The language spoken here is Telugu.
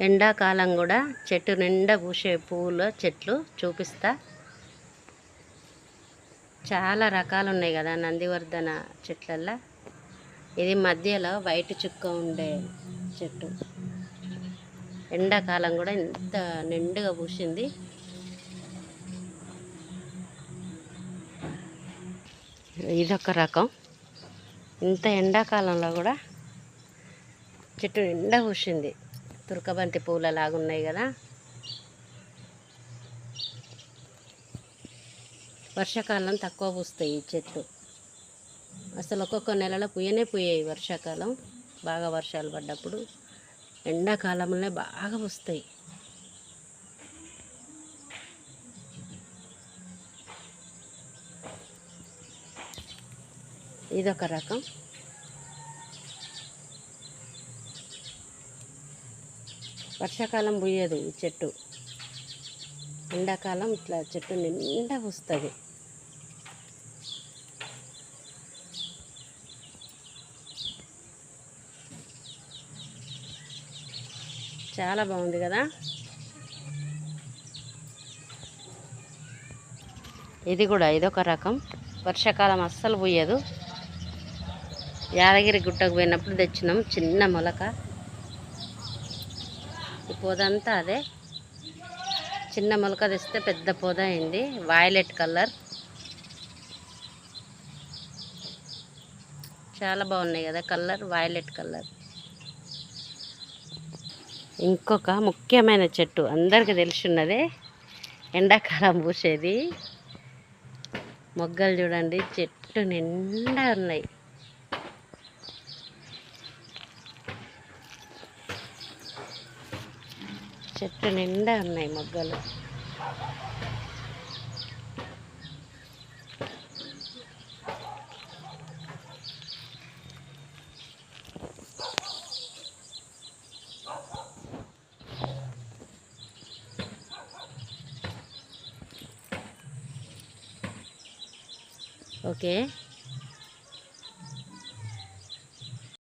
ఎండాకాలం కూడా చెట్టు నిండా పూసే పువ్వుల చెట్లు చూపిస్తా. చాలా రకాలు ఉన్నాయి కదా నందివర్ధన చెట్లల్లో. ఇది మధ్యలో వైట్ చుక్క ఉండే చెట్టు. ఎండాకాలం కూడా ఇంత నిండుగా పూసింది. ఇదొక రకం. ఇంత ఎండాకాలంలో కూడా చెట్టు నిండా పూసింది. తురకబంతి పూల లాగా ఉన్నాయి కదా. వర్షాకాలం తక్కువ పూస్తాయి ఈ చెట్లు. అసలు ఒక్కొక్క నెలలో పుయ్యనే పుయ్యాయి వర్షాకాలం. బాగా వర్షాలు పడ్డప్పుడు ఎండాకాలంలోనే బాగా పూస్తాయి. ఇదొక రకం. వర్షాకాలం పూయదు ఈ చెట్టు. ఎండాకాలం ఇట్లా చెట్టు నిండా పూస్తుంది. చాలా బాగుంది కదా? ఇది కూడా ఇదొక రకం. వర్షాకాలం అస్సలు పోయదు. యాదగిరి గుట్టకు పోయినప్పుడు తెచ్చినాం చిన్న మొలక. ఈ పొదంతా అదే. చిన్న మొలక తెస్తే పెద్ద పొద అయింది. వైలెట్ కలర్ చాలా బాగున్నాయి కదా కలర్ వైలెట్ కలర్ ఇంకొక ముఖ్యమైన చెట్టు. అందరికీ తెలిసి ఉన్నదే ఎండాకాలం పూసేది. మొగ్గలు చూడండి చెట్టు నిండా ఉన్నాయి. చెట్టు నిండా ఉన్నాయి మొగ్గలు. ఓకే.